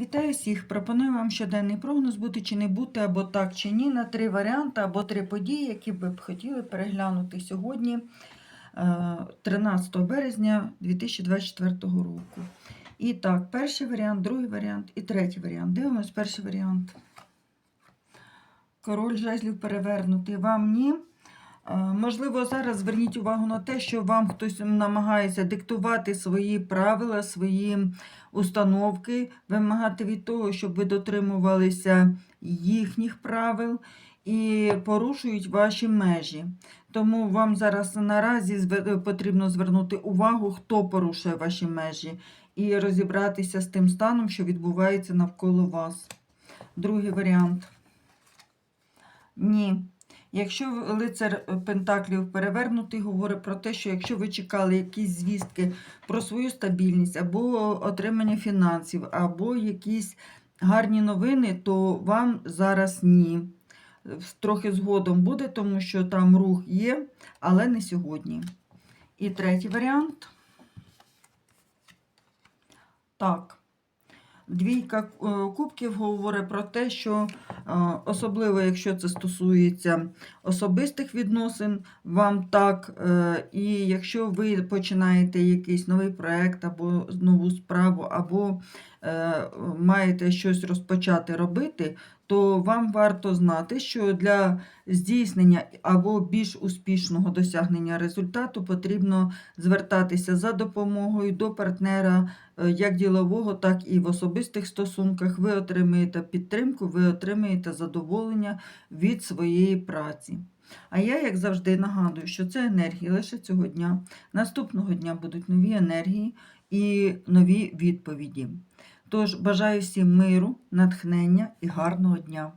Вітаю всіх! Пропоную вам щоденний прогноз бути чи не бути, або так чи ні, на три варіанти, або три події, які ви б хотіли переглянути сьогодні, е, 13 березня 2024 року. І так, перший варіант, другий варіант і третій варіант. Дивимось перший варіант. Король жезлів перевернутий. Вам ні. Е, Можливо, зараз зверніть увагу на те, що вам хтось намагається диктувати свої правила, свої установки, вимагати від того, щоб ви дотримувалися їхніх правил і порушують ваші межі. Тому вам зараз наразі потрібно звернути увагу, хто порушує ваші межі, і розібратися з тим станом, що відбувається навколо вас. Другий варіант. Ні. Якщо лицар Пентаклів перевернутий, говорить про те, що якщо ви чекали якісь звістки про свою стабільність або отримання фінансів, або якісь гарні новини, то вам зараз ні. Трохи згодом буде, тому що там рух є, але не сьогодні. І третій варіант. Так. Двійка е, кубків говорить про те, що е, особливо, якщо це стосується особистих відносин, вам так, е, і якщо ви починаєте якийсь новий проект або нову справу, або маєте щось розпочати робити, то вам варто знати, що для здійснення або більш успішного досягнення результату потрібно звертатися за допомогою до партнера е, як ділового, так і в особистих стосунках. Ви отримаєте підтримку, ви отримаєте задоволення від своєї праці. А я, як завжди, нагадую, що це енергії лише цього дня. Наступного дня будуть нові енергії і нові відповіді. Тож бажаю всім миру, натхнення і гарного дня!